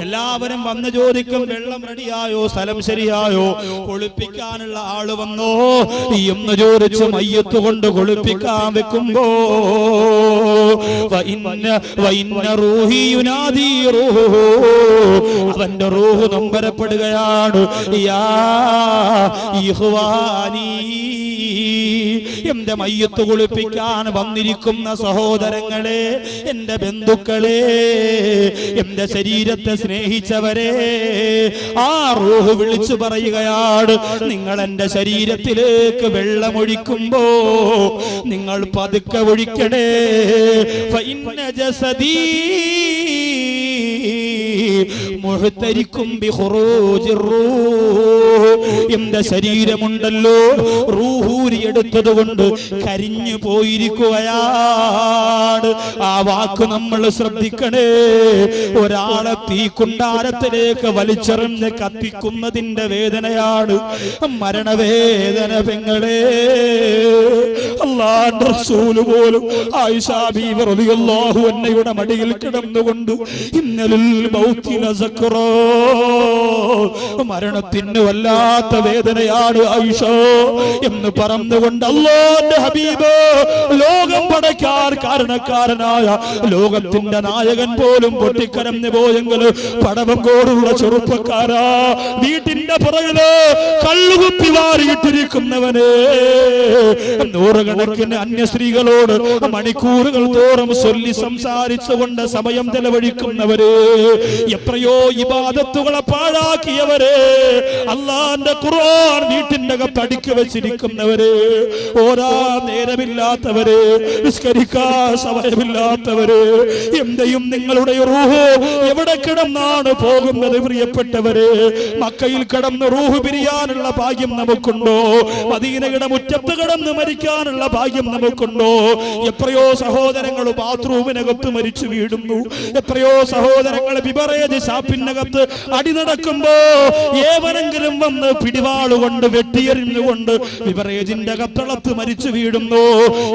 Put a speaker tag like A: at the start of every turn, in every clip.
A: എല്ലാവരും വന്ന് ചോദിക്കും വെള്ളം റെഡിയായോ? സ്ഥലം ശരിയായോ? കുളിപ്പിക്കാനുള്ള ആൾ വന്നോ? എന്ന് ചോദിച്ച് മയ്യത്ത് കൊണ്ട് കുളിപ്പിക്കാൻ വെക്കുമ്പോ. അവന്റെ റൂഹ് നമ്പരപ്പെടുകയാണ് യാ ഇഹ്വാനീ എന്റെ മയ്യത്ത് കുളിപ്പിക്കാൻ വന്നിരിക്കുന്ന സഹോദരങ്ങളെ എന്റെ ബന്ധുക്കളെ എന്റെ ശരീരത്തെ സ്നേഹിച്ചവരെ ആ റൂഹ് വിളിച്ചു പറയുകയാണ് നിങ്ങൾ എന്റെ ശരീരത്തിലേക്ക് വെള്ളമൊഴിക്കുമ്പോ നിങ്ങൾ പതുക്കെ ഒഴിക്കണേ. ഫഇന്ന ജസദീ റൂഹ്. എന്റെ ശരീരമുണ്ടല്ലോ. റൂഹൂരി എടുത്തത് കൊണ്ട് കരിഞ്ഞു പോയിരിക്കുകയാണ്. ആ വാക്ക് നമ്മൾ ശ്രദ്ധിക്കണേ. ഒരാളെ തീ തീക്കുണ്ടാരത്തിലേക്ക് വലിച്ചെറിഞ്ഞ് കത്തിക്കുന്നതിന്റെ വേദനയാണ് മരണവേദന പെങ്ങളെ. അല്ലാണ്ട് പോലും ആയിഷാ ബീവി റളിയല്ലാഹു അൻഹയുടെ മടിയിൽ കിടന്നുകൊണ്ട് ഇന്നലിൽ സക്റോ മരണത്തിന് വല്ലാത്ത വേദനയാണ് ആയിഷ എന്ന് പറഞ്ഞുകൊണ്ട് അള്ളാന്റെ ഹബീബ് ലോകം പടയ്ക്കാൻ കാരണക്കാരനായ ലോകത്തിന്റെ നായകൻ പോലും പൊട്ടിക്കരഞ്ഞു പോയെങ്കിൽ പടവങ്കോടുള്ള ചെറുപ്പക്കാരാ വീട്ടിന്റെ പുറകിൽ കള്ളുകുപ്പി വാരിയിട്ടിരിക്കുന്നവനെ. നൂറുകണക്കിന് അന്യ സ്ത്രീകളോട് മണിക്കൂറുകൾ തോറും ചൊല്ലി സംസാരിച്ചുകൊണ്ട് സമയം ചെലവഴിക്കുന്നവര് എത്രയോ ഇബാദത്തുകളെ പാഴാക്കിയവരെ അള്ളാന്റെ ഖുർആൻ വീട്ടിനകത്ത് അടുക്കി വെച്ചിരിക്കുന്നവര് ഓരാ നേരമില്ലാത്തവര് നിസ്കരിക്കാൻ സമയമില്ലാത്തവര് എന്റെയും നിങ്ങളുടെ റൂഹ് എവിടെ കിടന്നാണ് പോകുന്നത് പ്രിയപ്പെട്ടവര്? മക്കയിൽ കിടന്ന് റൂഹ് പിരിയാനുള്ള ഭാഗ്യം നമുക്കുണ്ടോ? മദീനയുടെ മുറ്റത്ത് കിടന്ന് മരിക്കാനുള്ള ഭാഗ്യം നമുക്കുണ്ടോ? എത്രയോ സഹോദരങ്ങൾ ബാത്റൂമിനകത്ത് മരിച്ചു വീഴുന്നു. എത്രയോ സഹോദരങ്ങൾ ബിബറേജ് ഷാപ്പിനകത്ത് അടി നടക്കുമ്പോ ഏവനെങ്കിലും വന്ന് പിടിവാളുകൊണ്ട് വെട്ടിയെറിഞ്ഞുകൊണ്ട് ബിബറേജിന്റെ കത്തളത്ത് മരിച്ചു വീഴുന്നു.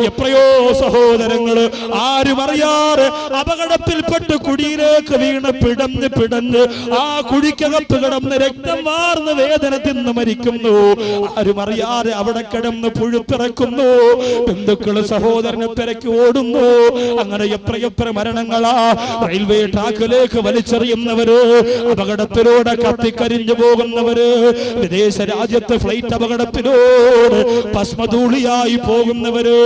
A: എത്രയോ സഹോദരങ്ങൾ ആരും അറിയാറ് അപകടത്തിൽപ്പെട്ട് കുടിയിലേക്ക് വീണ് പിടഞ്ഞ് പിടഞ്ഞ് ആ കുഴിക്കകത്ത് കിടന്ന് രക്തം വാർന്ന് വേദന തിന്ന് മരിക്കുന്നു. ആരും അറിയാതെ അവിടെ കിടന്ന് പുഴുപ്പിറക്കുന്നു. ബന്ധുക്കൾ സഹോദരനെ തിരക്ക് ഓടുന്നു. അങ്ങനെ എത്ര എത്ര മരണങ്ങളാ? റെയിൽവേ ട്രാക്കിലേക്ക് വലിച്ചെറിയുന്നവര് അപകടത്തിലൂടെ കത്തിക്കരിഞ്ഞു പോകുന്നവര് വിദേശ രാജ്യത്ത് ഫ്ലൈറ്റ് അപകടത്തിലൂടെ ഭസ്മധൂളിയായി പോകുന്നവര്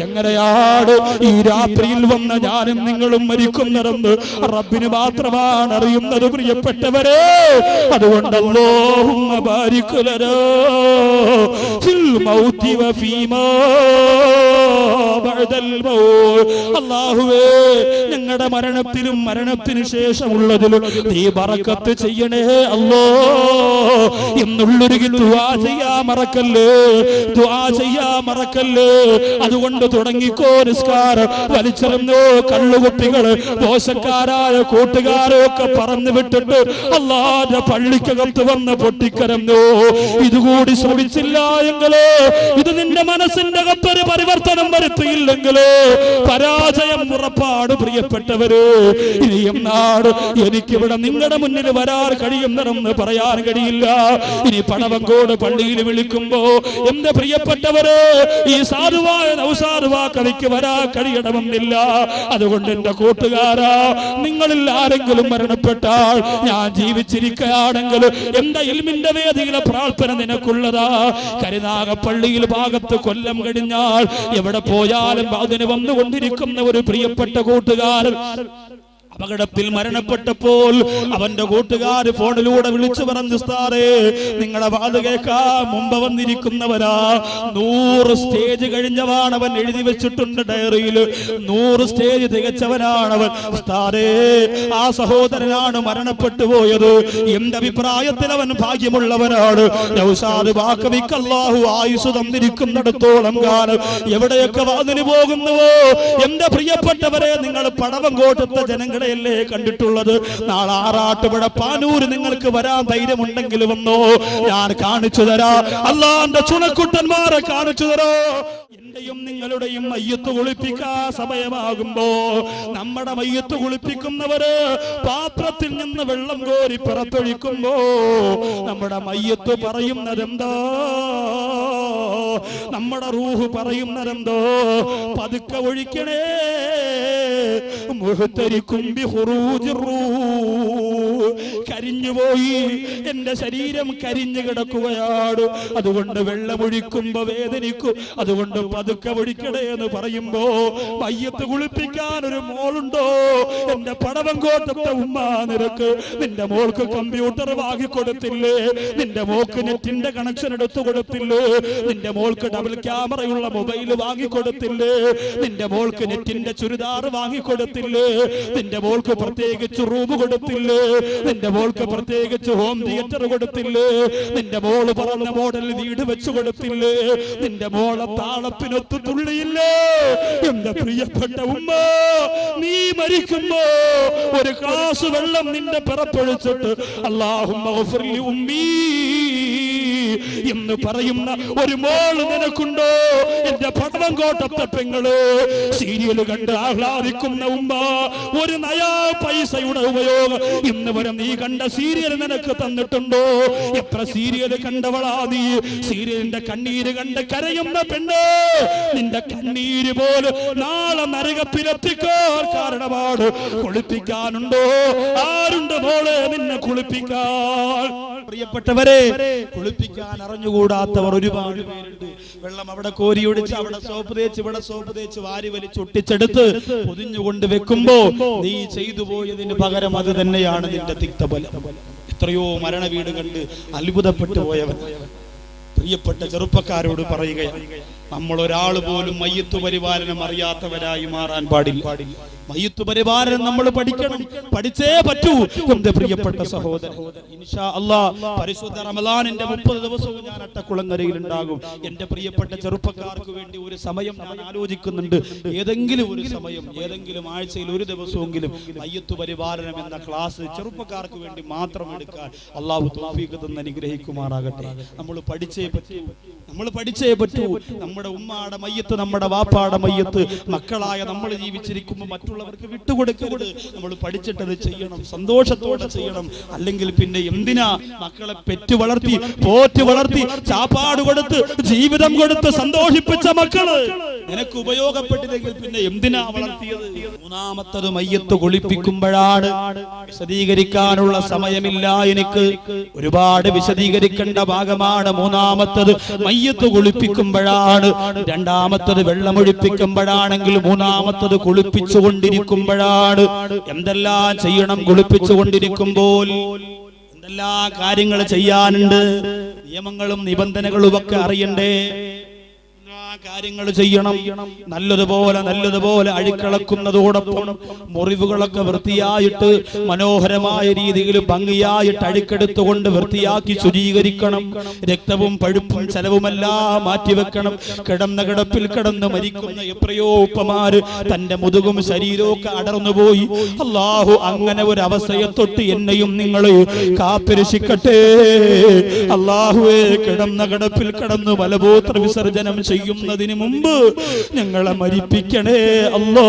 A: എങ്ങനെയാണ് ഈ രാത്രിയിൽ വന്ന ഞാനും നിങ്ങളും മരിക്കുന്നതെന്ന് റബ്ബിന് മാത്രമാണ് അറിയുന്നത് പ്രിയപ്പെട്ടവരെ. അതുകൊണ്ടല്ലോ അല്ലാഹുവേ ഞങ്ങളുടെ മരണത്തിലും മരണത്തിനു ശേഷമുള്ളതിലും നീ ബറക്കത്ത് ചെയ്യണേ അല്ലോ എന്നുള്ളൊരുകിൽ ദുആ ചെയ്യാ മറക്കല്ലേ ദുആ ചെയ്യാ മറക്കല്ലേ അതുകൊണ്ട് തുടങ്ങിക്കോ നിസ്കാരം വലിച്ചെറിഞ്ഞോ കള്ളുകുട്ടികൾ ദോഷക്കാരായ കൂട്ടുകാരൊക്കെ പറഞ്ഞു വിട്ടിട്ട് അല്ലാതെ പള്ളിക്കകത്ത് വന്ന് പൊട്ടിക്കരഞ്ഞോ ഇതുകൂടി ശ്രമിച്ചില്ല എങ്കിലോ ഇത് നിന്റെ മനസ്സിന്റെ അകത്തൊരു പരിവർത്തനം വരുത്തിയില്ലെങ്കിലോ പരാജയം ഉറപ്പാട് പ്രിയപ്പെട്ടവര് ഇനി എന്നാണ് എനിക്കിവിടെ നിങ്ങളുടെ മുന്നിൽ വരാൻ കഴിയുന്നതെന്ന് പറയാൻ കഴിയില്ല. ഇനി പണവങ്കോട് പള്ളിയിൽ വിളിക്കുമ്പോ എന്റെ പ്രിയപ്പെട്ടവര് ഈ സാധുവായ നൗസാധുവാ കവിക്ക് വരാൻ കഴിയണമെന്നില്ല. അതുകൊണ്ട് എന്റെ കൂട്ടുകാരാ നിങ്ങളിൽ ആരെങ്കിലും മരണപ്പെട്ടാൽ ഞാൻ ജീവിച്ചിരിക്കുകയാണെങ്കിൽ എന്റെ ഇൽമിന്റെ വേദിയിലെ പ്രാർത്ഥന നിനക്കുള്ളതാ. കരുനാഗപ്പള്ളിയിൽ ഭാഗത്ത് കൊല്ലം കഴിഞ്ഞാൽ എവിടെ പോയാലും അതിന് വന്നുകൊണ്ടിരിക്കുന്ന ഒരു പ്രിയപ്പെട്ട കൂട്ടുകാരൻ അപകടത്തിൽ മരണപ്പെട്ടപ്പോൾ അവന്റെ കൂട്ടുകാർ ഫോണിലൂടെ വിളിച്ചു പറഞ്ഞു സാറേ നിങ്ങളെ വാത് കേൾക്കാൻ മുമ്പ് വന്നിരിക്കുന്നവരാ. നൂറ് സ്റ്റേജ് കഴിഞ്ഞവാണ് അവൻ എഴുതി വെച്ചിട്ടുണ്ട് ഡയറിയിൽ. നൂറ് സ്റ്റേജ് തികച്ചവനാണ് അവൻ സാറേ ആ സഹോദരനാണ് മരണപ്പെട്ടു പോയത്. എന്റെ അഭിപ്രായത്തിൽ അവൻ ഭാഗ്യമുള്ളവനാണ്. ആയുസ് തന്നിരിക്കുന്നിടത്തോളം കാലം. എവിടെയൊക്കെ വാതിന് പോകുന്നുവോ? എന്റെ പ്രിയപ്പെട്ടവരെ നിങ്ങൾ പടവം കോട്ടത്തെ ജനങ്ങളെ അല്ലേ കണ്ടിട്ടുള്ളത്? നാളെ ആറാട്ടുപുഴ പാനൂര് നിങ്ങൾക്ക് വരാൻ ധൈര്യമുണ്ടെങ്കിൽ വന്നോ. ഞാൻ കാണിച്ചു തരാ. അല്ലാന്റെ ചുണക്കുട്ടന്മാരെ കാണിച്ചു തരോ. എന്റെ എന്റെയും നിങ്ങളുടെയും മയ്യത്ത് കുളിപ്പിക്കാ സമയമാകുമ്പോ നമ്മുടെ മയ്യത്ത് കുളിപ്പിക്കുന്നവര് പാത്രത്തിൽ നിന്ന് വെള്ളം കോരി പുറത്തൊഴിക്കുമ്പോ നമ്മുടെ മയ്യത്ത് പറയുന്നതെന്താ? നമ്മുടെ റൂഹ് പറയുന്നതെന്തോ? പതുക്കെ ഒഴിക്കണേ. محترك بخروج الروح. കരിഞ്ഞുപോയി. എന്റെ ശരീരം കരിഞ്ഞു കിടക്കുകയാണ് അതുകൊണ്ട് വെള്ളമൊഴിക്കുമ്പോ വേദനിക്കും. അതുകൊണ്ട് പതുക്കെ ഒഴിക്കണേ എന്ന് പറയുമ്പോ മയ്യത്ത് കുളിപ്പിക്കാൻ ഒരു മോളുണ്ടോ? എന്റെ പടവങ്കോട്ടത്തെ ഉമ്മാ നിരക്ക് നിന്റെ മോൾക്ക് കമ്പ്യൂട്ടർ വാങ്ങിക്കൊടുത്തില്ലേ നിന്റെ മോൾക്ക് നെറ്റിന്റെ കണക്ഷൻ എടുത്തു കൊടുത്തില്ലേ? നിന്റെ മോൾക്ക് ഡബിൾ ക്യാമറയുള്ള മൊബൈൽ വാങ്ങിക്കൊടുത്തില്ലേ നിന്റെ മോൾക്ക് നെറ്റിന്റെ ചുരിദാർ വാങ്ങിക്കൊടുത്തില്ലേ നിന്റെ മോൾക്ക് പ്രത്യേകിച്ച് റൂം കൊടുത്തില്ലേ? നിന്റെ മോൾക്ക് പ്രത്യേകിച്ച് ഹോം തിയേറ്റർ കൊടുത്തില്ലേ? നിന്റെ മോൾ പറഞ്ഞ മോഡൽ വീട് വെച്ചു കൊടുത്തില്ലേ? നിന്റെ മോളെ താളത്തിനൊത്ത് തുള്ളിയില്ലേ? എന്റെ പ്രിയപ്പെട്ട ഉമ്മ നീ മരിക്കുമ്പോ ഒരു ഗ്ലാസ് വെള്ളം നിന്റെ പിറപ്പൊഴിച്ചിട്ട് അള്ളാഹുമ്മ ഉമ്മീ എന്ന് പറയുന്ന ഒരു മോൾ നിനക്കുണ്ടോ? എന്റെ പഠനം കോട്ടത്തെ പെങ്ങൾ സീരിയൽ കണ്ട് ആഹ്ലാദിക്കുന്ന ഉമ്മ ഒരു നയാ പൈസയുടെ ഉപയോഗം. ഇന്ന് വരെ നീ കണ്ട സീരിയൽ നിനക്ക് തന്നിട്ടുണ്ടോ? എത്ര സീരിയൽ കണ്ടവളാ നീ? സീരിയലിന്റെ കണ്ണീര് കണ്ട് കരയുന്ന പെണ്ണ് നിന്റെ കണ്ണീര് പോലെ നാളെ നരകത്തിലെത്തിക്കോ? കാരണമാണ് കുളിപ്പിക്കാനുണ്ടോ? ആരുണ്ട് പോലെ നിന്നെ കുളിപ്പിക്കാൻ? പ്രിയപ്പെട്ടവരെ കുളിപ്പിക്കാൻ അറിഞ്ഞുകൂടാത്തവർ ഒരുപാട് പേരുണ്ട്. വെള്ളം അവിടെ കോരി ഒടിച്ച് അവിടെ സോപ്പ് തേച്ച് ഇവിടെ സോപ്പ് തേച്ച് വാരി വലിച്ച് ഒട്ടിച്ചെടുത്ത് പൊതിഞ്ഞുകൊണ്ട് വെക്കുമ്പോ നീ ചെയ്തു പോയതിന് പകരം അത് തന്നെയാണ് നിന്റെ തിക്തബലം എത്രയോ മരണ വീട് കണ്ട് അത്ഭുതപ്പെട്ടു പോയവൻ. പ്രിയപ്പെട്ട ചെറുപ്പക്കാരോട് പറയുകയാണ് നമ്മൾ ഒരാൾ പോലും മയ്യത്തു പരിപാലനം അറിയാത്തവരായി മാറാൻ പാടില്ല. മയ്യത്തു പരിപാലനം നമ്മൾ പഠിക്കണം. പഠിച്ചേ പറ്റൂ. എന്റെ പ്രിയപ്പെട്ട സഹോദരൻ ഇൻഷാ അല്ലാ പരിശുദ്ധ റമലാനിന്റെ മുപ്പത് ദിവസവും ഞാൻ അട്ടക്കുളങ്ങരയിൽ ഉണ്ടാകും എന്റെ പ്രിയപ്പെട്ട ചെറുപ്പക്കാർക്ക് വേണ്ടി ഒരു സമയം ഞാൻ ആലോചിക്കുന്നുണ്ട്. ഏതെങ്കിലും ഒരു സമയം ഏതെങ്കിലും ആഴ്ചയിൽ ഒരു ദിവസമെങ്കിലും മയ്യത്ത് പരിപാലനം എന്ന ക്ലാസ് ചെറുപ്പക്കാർക്ക് വേണ്ടി മാത്രം എടുക്കാൻ അള്ളാഹു തൗഫീഖ് തന്ന് അനുഗ്രഹിക്കുമാറാകട്ടെ. നമ്മൾ പഠിച്ചേ പറ്റൂ. നമ്മൾ പഠിച്ചേ പറ്റൂ. നമ്മുടെ ഉമ്മാടെ മയ്യത്ത് നമ്മുടെ വാപ്പാടെ മയ്യത്ത് മക്കളായ നമ്മൾ ജീവിച്ചിരിക്കുമ്പോൾ മറ്റുള്ളവർക്ക് വിട്ടുകൊടുക്കരുത്. നമ്മൾ പഠിച്ചിട്ടത് ചെയ്യണം സന്തോഷത്തോടെ ചെയ്യണം. അല്ലെങ്കിൽ പിന്നെ എന്തിനാ മക്കളെ പെറ്റു വളർത്തി പോറ്റ് വളർത്തി ചാപ്പാട് കൊടുത്ത് ജീവിതം കൊടുത്ത് സന്തോഷിപ്പിച്ച മക്കൾ? നിനക്ക് ഉപയോഗപ്പെട്ടില്ലെങ്കിൽ പിന്നെ എന്തിനാ വളർത്തിയത്? മൂന്നാമത്തത് മയ്യത്ത് കുളിപ്പിക്കുമ്പോഴാണ് വിശദീകരിക്കാനുള്ള സമയമില്ല എനിക്ക്. ഒരുപാട് വിശദീകരിക്കേണ്ട ഭാഗമാണ് മൂന്നാമത്തത്. മയ്യത്ത് കുളിപ്പിക്കുമ്പോഴാണ്. രണ്ടാമത്തത് വെള്ളമൊഴിപ്പിക്കുമ്പോഴാണെങ്കിൽ മൂന്നാമത്തത് കുളിപ്പിച്ചു കൊണ്ടിരിക്കുമ്പോഴാണ് എന്തെല്ലാം ചെയ്യണം കുളിപ്പിച്ചു കൊണ്ടിരിക്കുമ്പോൾ എന്തെല്ലാം കാര്യങ്ങൾ ചെയ്യാനുണ്ട്? നിയമങ്ങളും നിബന്ധനകളും ഒക്കെ അറിയണ്ടേ? കാര്യങ്ങൾ ചെയ്യണം. നല്ലതുപോലെ നല്ലതുപോലെ അഴുക്കളക്കുന്നതോടൊപ്പം മുറിവുകളൊക്കെ വൃത്തിയായിട്ട് മനോഹരമായ രീതിയിൽ ഭംഗിയായിട്ട് അഴുക്കെടുത്തുകൊണ്ട് വൃത്തിയാക്കി ശുചീകരിക്കണം. രക്തവും പഴുപ്പും ചെലവുമെല്ലാം മാറ്റിവെക്കണം. കിടന്ന കിടപ്പിൽ കിടന്ന് മരിക്കുന്ന എത്രയോ ഉപ്പമാര് തന്റെ മുതുകും ശരീരവും ഒക്കെ അടർന്നുപോയി. അള്ളാഹു അങ്ങനെ ഒരു അവസ്ഥയെ തൊട്ട് എന്നെയും നിങ്ങളെ കാത്തിരക്ഷിക്കട്ടെ അള്ളാഹുവേ കിടന്ന കിടപ്പിൽ കിടന്ന് മലമൂത്ര വിസർജനം ചെയ്യുന്നതിന് മുമ്പ് ഞങ്ങളെ മരിപ്പിക്കണേ അല്ലോ.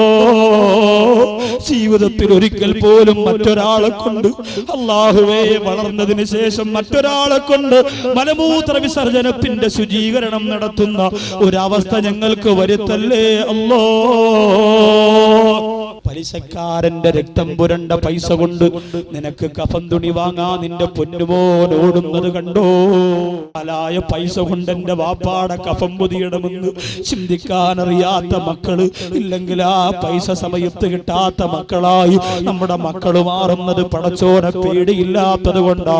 A: ജീവിതത്തിൽ ഒരിക്കൽ പോലും മറ്റൊരാളെ കൊണ്ട് അള്ളാഹുവെ വളർന്നതിന് ശേഷം മറ്റൊരാളെ കൊണ്ട് മലമൂത്ര വിസർജനത്തിന്റെ ശുചീകരണം നടത്തുന്ന ഒരവസ്ഥ ഞങ്ങൾക്ക് വരുത്തല്ലേ അല്ലോ. പലിശക്കാരന്റെ രക്തം പുരണ്ട പൈസ കൊണ്ട് നിനക്ക് കഫം തുണി വാങ്ങാ നിന്റെ പൊന്നുമോൻ ഓടുന്നത് കണ്ടോ? അലായ പൈസ കൊണ്ട് എന്റെ വാപ്പാടെ കഫം പുതിയിടമെന്ന് ചിന്തിക്കാൻ അറിയാത്ത മക്കൾ ഇല്ലെങ്കിൽ ആ പൈസ സമയത്ത് കിട്ടാത്ത മക്കളായി നമ്മുടെ മക്കൾ മാറുന്നത് പടച്ചോനെ പേടിയില്ലാത്തത് കൊണ്ടാ.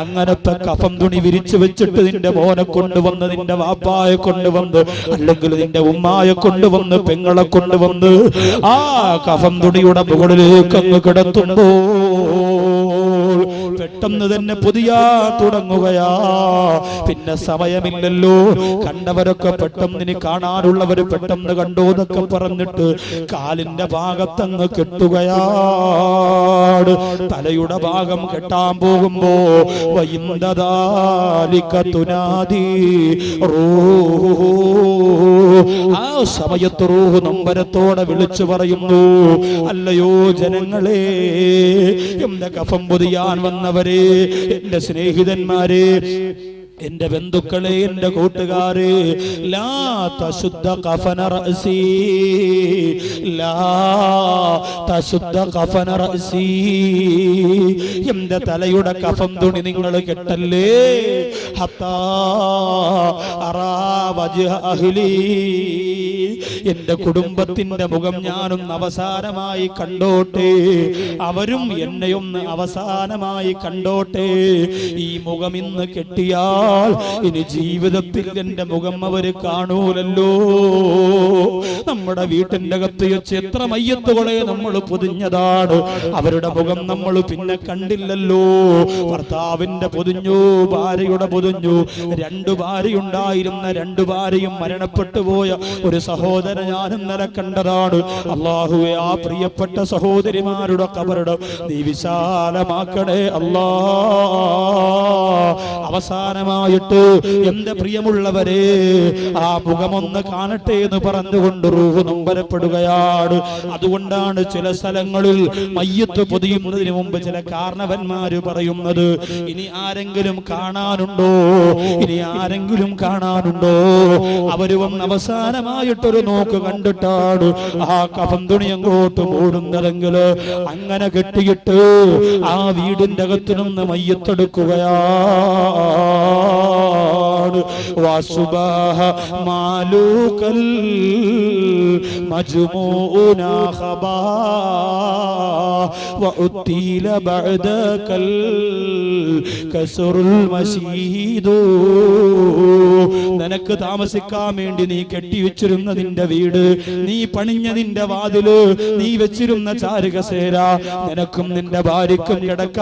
A: അങ്ങനത്തെ കഫം തുണി വിരിച്ചു വെച്ചിട്ട് നിന്റെ മോനെ കൊണ്ടുവന്ന് നിന്റെ വാപ്പായെ കൊണ്ടുവന്ന് അല്ലെങ്കിൽ നിന്റെ ഉമ്മായെ കൊണ്ടുവന്ന് പെങ്ങളെ കൊണ്ടുവന്ന് ആ കഫം തുണിയുടെ മുകളിലേക്ക് അങ്ങ് കിടത്തുമ്പോൾ പെട്ടെന്ന് തന്നെ പുതിയ തുടങ്ങുകയാ. പിന്നെ സമയമില്ലല്ലോ. കണ്ടവരൊക്കെ പെട്ടെന്ന് ഇനി കാണാനുള്ളവർ പെട്ടെന്ന് കണ്ടോന്നൊക്കെ പറഞ്ഞിട്ട് കാലിന്റെ ഭാഗത്തങ്ങ് കെട്ടുകയാണ് തലയുടെ ഭാഗം കെട്ടാൻ പോകുമ്പോ വൈന്ദതാലിക്കുനാദി റൂ ആ സമയത്ത് റൂഹ് നമ്പരത്തോടെ വിളിച്ചു പറയുന്നു അല്ലയോ ജനങ്ങളെ എന്റെ കഫം പൊതിയാൻ വന്നവരെ എന്റെ സ്നേഹിതന്മാരെ എന്റെ ബന്ധുക്കളെ എന്റെ കൂട്ടുകാരെ എന്റെ തലയുടെ കഫം തുണി നിങ്ങൾ കെട്ടല്ലേ? എന്റെ കുടുംബത്തിന്റെ മുഖം ഞാനൊന്ന് അവസാനമായി കണ്ടോട്ടെ. അവരും എന്നെയൊന്ന് അവസാനമായി കണ്ടോട്ടെ. ഈ മുഖം ഇന്ന് കെട്ടിയാൽ ഇനി ജീവിതത്തിൽ എന്റെ മുഖം അവർ കാണൂലല്ലോ. നമ്മുടെ വീട്ടിന്റെ അകത്ത് വെച്ച് എത്ര മയ്യത്തുകളെ നമ്മൾ പൊതിഞ്ഞതാണ്. അവരുടെ മുഖം നമ്മൾ പിന്നെ കണ്ടില്ലല്ലോ. ഭർത്താവിന്റെ പൊതിഞ്ഞു ഭാര്യയുടെ പൊതിഞ്ഞു. രണ്ടു ഭാര്യയുണ്ടായിരുന്ന രണ്ടു ഭാര്യയും മരണപ്പെട്ടു പോയ ഒരു സഹോദരൻ ഞാൻ ഇന്നലെ കണ്ടതാണ്. അള്ളാഹുവെ ആ പ്രിയപ്പെട്ട സഹോദരിമാരുടെ കബറിടം നീ വിശാലമാക്കണേ അല്ലാ. അവസാനമായിട്ട് എന്റെ പ്രിയമുള്ളവരെ ആ മുഖമൊന്ന് കാണട്ടെ എന്ന് പറഞ്ഞുകൊണ്ട് റൂഹ് നൊമ്പരപ്പെടുകയാണ് അതുകൊണ്ടാണ് ചില സ്ഥലങ്ങളിൽ മയ്യത്ത് പൊതിയുന്നതിന് മുമ്പ് ചില കാരണവന്മാര് പറയുന്നത് ഇനി ആരെങ്കിലും കാണാനുണ്ടോ? ഇനി ആരെങ്കിലും കാണാനുണ്ടോ? അവർ വന്ന് അവസാനമായിട്ടൊരു നോക്ക് കണ്ടിട്ടാണ് ആ കഫം തുണി അങ്ങോട്ട് മൂടുന്നതെങ്കിൽ അങ്ങനെ കെട്ടിയിട്ട് ആ വീടിന്റെ അകത്തു നിന്ന് മയ്യത്തെടുക്കുകയാണ് വാസുബാഹ മാലൂക്കൽ മജ്മൂന ഖബാ وأتيل بعدك الكسر المشيد നിനക്ക് താമസിക്കാൻ വേണ്ടി നീ കെട്ടിവെച്ചിരുന്ന നിന്റെ വീട് നീ പണിഞ്ഞ നിന്റെ വാതില് നീ വെച്ചിരുന്ന ചാരുകസേര നിനക്കും നിന്റെ ഭാര്യക്കും കിടക്ക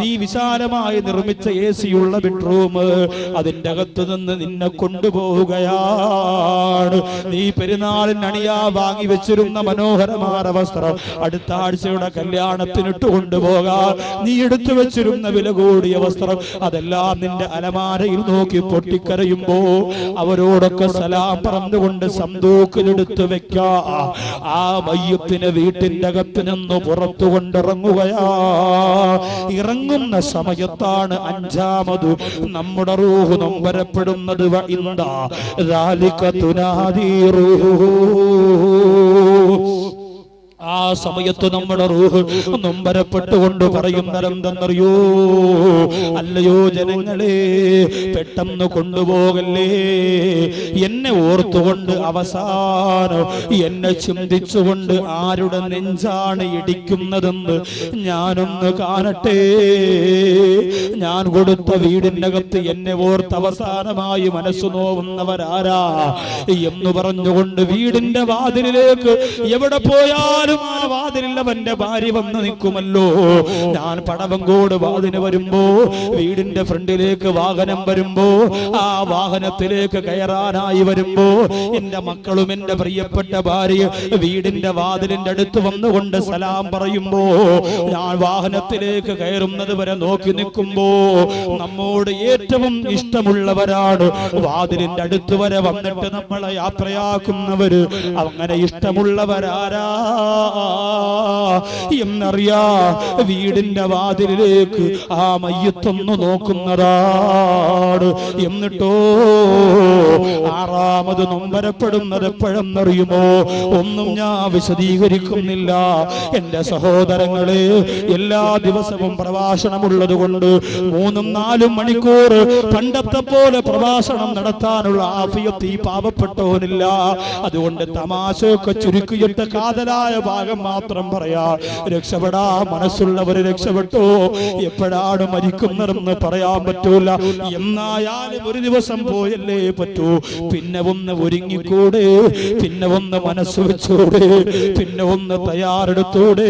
A: നീ വിശാലമായി നിർമ്മിച്ച എ സിയുള്ള ബെഡ്റൂം അതിന്റെ അകത്ത് നിന്ന് നിന്നെ കൊണ്ടുപോവുകയാണ്. നീ പെരുന്നാളിന് അണിയാ വാങ്ങി വെച്ചിരുന്ന മനോഹരമായ വസ്ത്രം അടുത്ത ആഴ്ചയുടെ കല്യാണത്തിനിട്ട് കൊണ്ടുപോകാൻ നീ എടുത്തു വെച്ചിരുന്ന വില കൂടിയ വസ്ത്രം അതെല്ലാം നിന്റെ അലമാരയിൽ നോക്കി പൊട്ടിക്കരയുമ്പോ അവരോടൊക്കെ സലാം പറഞ്ഞുകൊണ്ട് സന്തോക്കിലെടുത്ത് വെക്കാ. ആ മയ്യത്തിന് വീട്ടിന്റെ അകത്ത് നിന്ന് പുറത്തു കൊണ്ടിറങ്ങുകയാ. ഇറങ്ങുന്ന സമയത്താണ് അഞ്ചാമത് നമ്മുടെ റൂഹ് നൊമ്പരപ്പെടുന്നത് പറയപ്പെടുന്നത് എന്താ റാലിക്കത്തുനാദീറൂ ആ സമയത്ത് നമ്മുടെ റൂഹ് നൊമ്പരപ്പെട്ടുകൊണ്ട് പറയുന്നതെന്തെന്നറിയോ അല്ലയോ ജനങ്ങളെ പെട്ടെന്ന് കൊണ്ടുപോകല്ലേ? എന്നെ ഓർത്തുകൊണ്ട് അവസാനം എന്നെ ചിന്തിച്ചുകൊണ്ട് ആരുടെ നെഞ്ചാണ് ഇടിക്കുന്നതെന്ന് ഞാനൊന്ന് കാണട്ടെ? ഞാൻ കൊടുത്ത വീടിന്റെ അകത്ത് എന്നെ ഓർത്ത് അവസാനമായി മനസ്സു നോവുന്നവരാരാ? എന്ന് പറഞ്ഞുകൊണ്ട് വീടിന്റെ വാതിലിലേക്ക് എവിടെ പോയാലും വാതിലിൽ ഭാര്യ വന്ന് നിൽക്കുമല്ലോ. ഞാൻ പടവങ്കോട് വാതിന് വരുമ്പോ വീടിന്റെ ഫ്രണ്ടിലേക്ക് വാഹനം വരുമ്പോ ആ വാഹനത്തിലേക്ക് കയറാനായി വരുമ്പോ എന്റെ മക്കളും എന്റെ പ്രിയപ്പെട്ട ഭാര്യ വീടിന്റെ വാതിലിന്റെ അടുത്ത് വന്നുകൊണ്ട് സലാം പറയുമ്പോ ഞാൻ വാഹനത്തിലേക്ക് കയറുന്നത് വരെ നോക്കി നിൽക്കുമ്പോ നമ്മോട് ഏറ്റവും ഇഷ്ടമുള്ളവരാണ്. വാതിലിന്റെ അടുത്ത് വരെ വന്നിട്ട് നമ്മളെ യാത്രയാക്കുന്നവര്. അങ്ങനെ ഇഷ്ടമുള്ളവരാരാ? എന്നറിയാ വീടിന്റെ വാതിലിലേക്ക് ആ മയ്യത്തൊന്ന് നോക്കുന്നതാണ് എന്നിട്ടോ ആറാമത് നൊമ്പരപ്പെടുന്നത് എപ്പോഴെന്നറിയുമോ? ഒന്നും ഞാൻ വിശദീകരിക്കുന്നില്ല. എന്റെ സഹോദരങ്ങളെ എല്ലാ ദിവസവും പ്രഭാഷണമുള്ളത് കൊണ്ട് മൂന്നും നാലും മണിക്കൂർ പണ്ടത്തെ പോലെ പ്രഭാഷണം നടത്താനുള്ള ആഫിയത്ത് ഈ പാവപ്പെട്ടവനില്ല. അതുകൊണ്ട് തമാശയൊക്കെ ചുരുക്കിയിട്ട് കാതലായ ഭാഗം മാത്രം പറയാ രക്ഷപ്പെടാ മനസ്സുള്ളവര് രക്ഷപ്പെട്ടു. എപ്പോഴാണ് മരിക്കുന്നതെന്ന് പറയാൻ പറ്റൂല. എന്നായാലും ഒരു ദിവസം പോയല്ലേ പറ്റൂ. പിന്നെ ഒന്ന് ഒരുങ്ങിക്കൂടെ പിന്നെ ഒന്ന് മനസ്സ് വെച്ചൂടെ പിന്നെ ഒന്ന് തയ്യാറെടുത്തൂടെ.